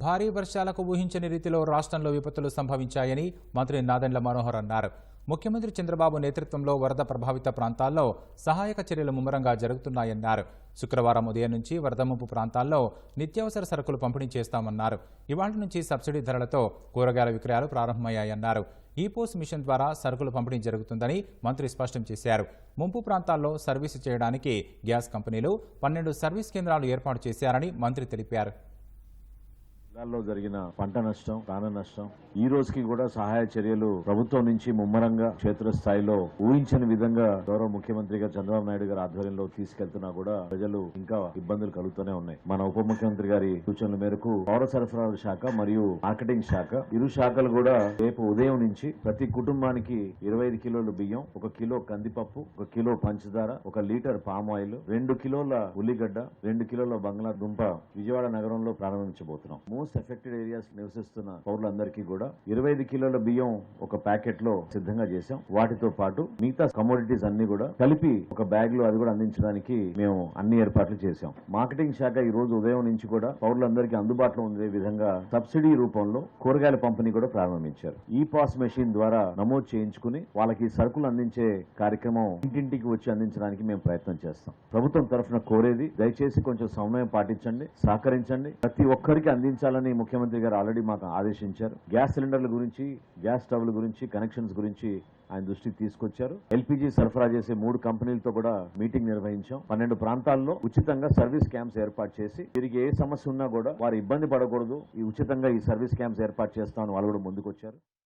భారీ వర్షాలకు ఊహించని రీతిలో రాష్ట్రంలో విపత్తులు సంభవించాయని మంత్రి నాదెండ్ల మనోహర్ అన్నారు. ముఖ్యమంత్రి చంద్రబాబు నేతృత్వంలో వరద ప్రభావిత ప్రాంతాల్లో సహాయక చర్యలు ముమ్మరంగా జరుగుతున్నాయన్నారు. శుక్రవారం ఉదయం నుంచి వరద ముంపు ప్రాంతాల్లో నిత్యావసర సరుకులు పంపిణీ చేస్తామన్నారు. ఇవాళ నుంచి సబ్సిడీ ధరలతో కూరగాయల విక్రయాలు ప్రారంభమయ్యాయన్నారు. ఈ పోస్ట్ మిషన్ ద్వారా సరుకులు పంపిణీ జరుగుతుందని మంత్రి స్పష్టం చేశారు. ముంపు ప్రాంతాల్లో సర్వీసు చేయడానికి గ్యాస్ కంపెనీలు పన్నెండు సర్వీస్ కేంద్రాలు ఏర్పాటు చేశారని మంత్రి తెలిపారు. జిల్లాల్లో జరిగిన పంట నష్టం ప్రాణ నష్టం ఈ రోజుకి కూడా సహాయ చర్యలు ప్రభుత్వం నుంచి ముమ్మరంగా క్షేత్రస్థాయిలో ఊహించని విధంగా గౌరవ ముఖ్యమంత్రిగా చంద్రబాబు నాయుడు గారి ఆధ్వర్యంలో తీసుకెళ్తున్నా కూడా ప్రజలు ఇంకా ఇబ్బందులు కలుగుతూనే ఉన్నాయి. మన ఉప ముఖ్యమంత్రి గారి సూచనల మేరకు పౌర సరఫరాల శాఖ మరియు మార్కెటింగ్ శాఖ ఇరు శాఖలు కూడా రేపు ఉదయం నుంచి ప్రతి కుటుంబానికి ఇరవై ఐదు కిలోలు బియ్యం ఒక కిలో కందిపప్పు ఒక కిలో పంచదార ఒక లీటర్ పామ్ ఆయిల్ రెండు కిలోల ఉల్లిగడ్డ రెండు కిలోల బంగ్లా దుంప విజయవాడ నగరంలో ప్రారంభించబోతున్నాం. మోస్ట్ ఎఫెక్టెడ్ ఏరియాస్ నివసిస్తున్న పౌరులందరికీ కూడా ఇరవై ఐదు కిలోల బియ్యం ఒక ప్యాకెట్లో సిద్ధంగా చేశాం. వాటితో పాటు మిగతా కమోడిటీస్ అన్ని కూడా కలిపి ఒక బ్యాగ్లో అది కూడా అందించడానికి మేము అన్ని ఏర్పాట్లు చేశాం. మార్కెటింగ్ శాఖ ఈ రోజు ఉదయం నుంచి కూడా పౌరులందరికీ అందుబాటులో ఉండే విధంగా సబ్సిడీ రూపంలో కూరగాయల పంపిణీ కూడా ప్రారంభించారు. ఈ పాస్ మెషిన్ ద్వారా నమోదు చేయించుకుని వాళ్ళకి సరుకులు అందించే కార్యక్రమం ఇంటింటికి వచ్చి అందించడానికి మేము ప్రయత్నం చేస్తాం. ప్రభుత్వం తరఫున కోరేది దయచేసి కొంచెం సమయం పాటించండి సహకరించండి. ప్రతి ఒక్కరికి అందించాలని ముఖ్యమంత్రి గారు ఆల్రెడీ మాకు ఆదేశించారు. గ్యాస్ సిలిండర్ల గురించి గ్యాస్ స్టవ్ల గురించి కనెక్షన్స్ గురించి ఆయన దృష్టికి తీసుకొచ్చారు. ఎల్పిజి సరఫరా చేసే మూడు కంపెనీలతో కూడా మీటింగ్ నిర్వహించాం. పన్నెండు ప్రాంతాల్లో ఉచితంగా సర్వీస్ క్యాంప్స్ ఏర్పాటు చేసి వీరికి ఏ సమస్య ఉన్నా కూడా వారు ఇబ్బంది పడకూడదు. ఈ ఉచితంగా ఈ సర్వీస్ క్యాంప్స్ ఏర్పాటు చేస్తామని వాళ్ళు కూడా ముందుకొచ్చారు.